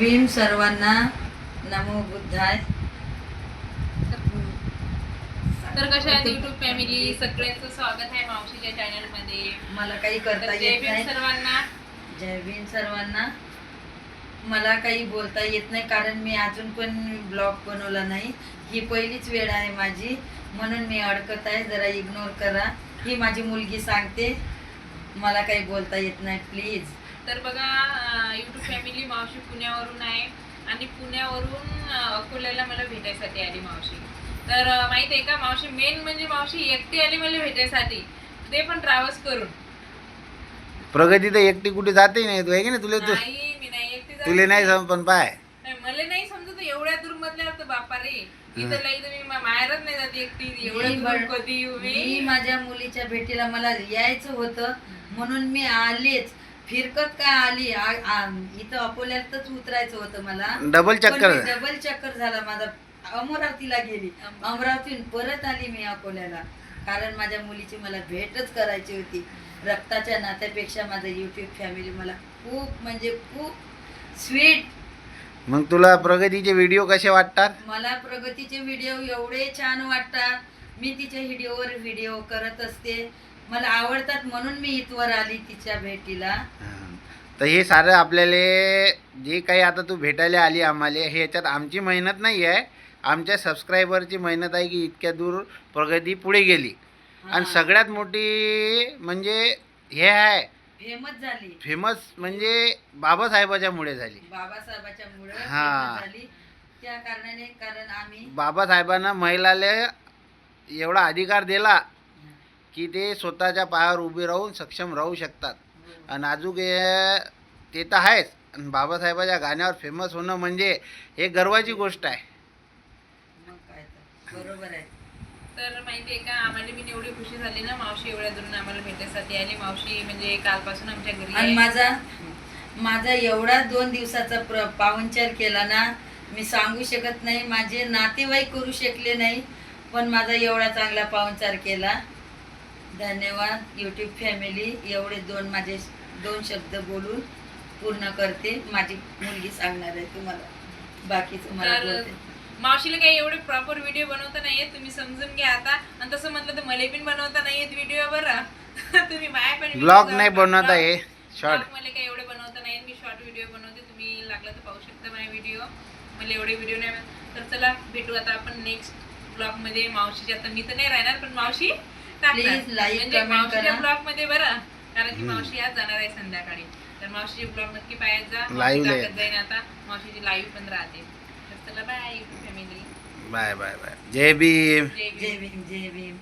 भीम सर्वांना नमो बुद्धाय. तर कशा आहेत युट्यूब फॅमिली सगळ्यांचं स्वागत आहे मावशीच्या चॅनलमध्ये मला काही करता जय येत भीम नाही. सर्वांना. जय भीम सर्वांना. मला काही बोलता येत नाही कारण मी अजून पण ब्लॉग बनवला नाही. ही पहिलीच वेळ आहे माझी. म्हणून मी अडकत आहे. जरा इग्नोर करा. ही माझी मुलगी सांगते. मला काही बोलता येत नाही प्लीज तर बघा युट्यूब फॅमिली मावशी पुण्यावरून आहे आणि पुण्यावरून अकोल्याला मला भेटायसाठी आली मावशी. तर माहीत आहे का मावशी मेन म्हणजे मावशी एकटी आली मला भेटायसाठी. ते पण ट्रॅव्हल्स करून. प्रगती तर एकटी कुठे जाते नाही तू आहे की नाही तुला तू नाही मी नाही एकटी जात. तुले नाही सम पण पाय. नाही, मला नाही समजत एवढ्या दूर मधल्या तर बापा रे. इथं लई तर मी मा- माहेरच नाही जाते एकटी एवढ्या मी दूर बड- कधी येऊ मी? मी माझ्या मुलीच्या भेटीला मला यायचं होतं. म्हणून मी आलेच. फिरकत काय आली? आ- आ- इथं अकोल्यातच उतरायचं होतं मला. डबल चक्कर. पण डबल चक्कर झाला. माझा अमरावतीला गेली. अमरावतीहून परत आली मी अकोल्याला. कारण माझ्या मुलीची मला भेटच करायची होती. रक्ताच्या नात्यापेक्षा माझं युट्यूब फॅमिली मला खूप म्हणजे खूप स्वीट मग तुला प्रगतीचे व्हिडिओ कसे वाटतात? मला प्रगतीचे व्हिडिओ एवढे छान वाटतात. मी तिच्या व्हिडिओवर व्हिडिओ करत असते. मला आवडतात म्हणून मी इथवर आली तिच्या भेटीला. तर हे सारं आपल्याला जे काही आता तू भेटायला आली आम्हाला हे याच्यात आमची मेहनत नाही आहे. आमच्या सबस्क्रायबरची मेहनत आहे की इतक्या दूर प्रगती पुढे गेली. आणि. सगळ्यात मोठी म्हणजे हे आहे. फेमस झाली. फेमस म्हणजे बाबासाहेबाच्या मुळे झाली. बाबासाहेबाच्या मुळे हा. त्या कारणाने कारण आम्ही बाबासाहेबांना महिलाला एवढा अधिकार दिला. की ते स्वतःच्या पायावर उभे राहून सक्षम राहू शकतात. आणि अजून हे- ते तर आहेच. आणि बाबासाहेबाच्या गाण्यावर फेमस होणं म्हणजे हे गर्वाची गोष्ट आहे. मग काय तर. बरोबर आहे. तर माहितीये का आम्हाला पण एवढी खुशी झाली ना मावशी एवढ्या दुरून आम्हाला भेटायसाठी आली. मावशी म्हणजे कालपासून आमच्या घरी आणि आहे. माझा माझा एवढा दोन दिवसाचा प्र पाहुणचार केला ना मी सांगू शकत नाही. माझे नातेवाईक करू शकले नाही पण माझा एवढा चांगला पाहुणचार केला. धन्यवाद यूट्यूब फॅमिली एवढे दोन माझे दोन शब्द बोलून पूर्ण करते. माझी मुलगी सांगणार आहे तुम्हाला. तर बोलते. मावशीला काही एवढे प्रॉपर व्हिडिओ बनवता नाहीये तुम्ही समजून घ्या आता. आणि तसं म्हटलं तर मला पण बनवता नाहीयेत व्हिडिओ बरं. तुम्ही माया पण ब्लॉग नाही. बनवत आहे शॉर्ट मला काही एवढे बनवता नाही मी शॉर्ट व्हिडिओ बनवते. तुम्ही लागलं तर पाहू शकता माझे व्हिडिओ मला एवढे व्हिडिओ नाही तर चला भेटू आता आपण नेक्स्ट ब्लॉगमध्ये मावशीच्या. आता मी तर नाही राहणार पण मावशी. Please like, म्हणजे comment मावशीच्या करा. ब्लॉगमध्ये बरं कारण की. मावशी आज जाणार आहे संध्याकाळी. तर मावशीचे ब्लॉग नक्की पाहायचा Live मावशी ला टाकत जाईन आता. मावशीची लाईव्ह पण राहते. तर चला bye family bye bye bye जय भीम. जय भीम. जय भीम जय भीम.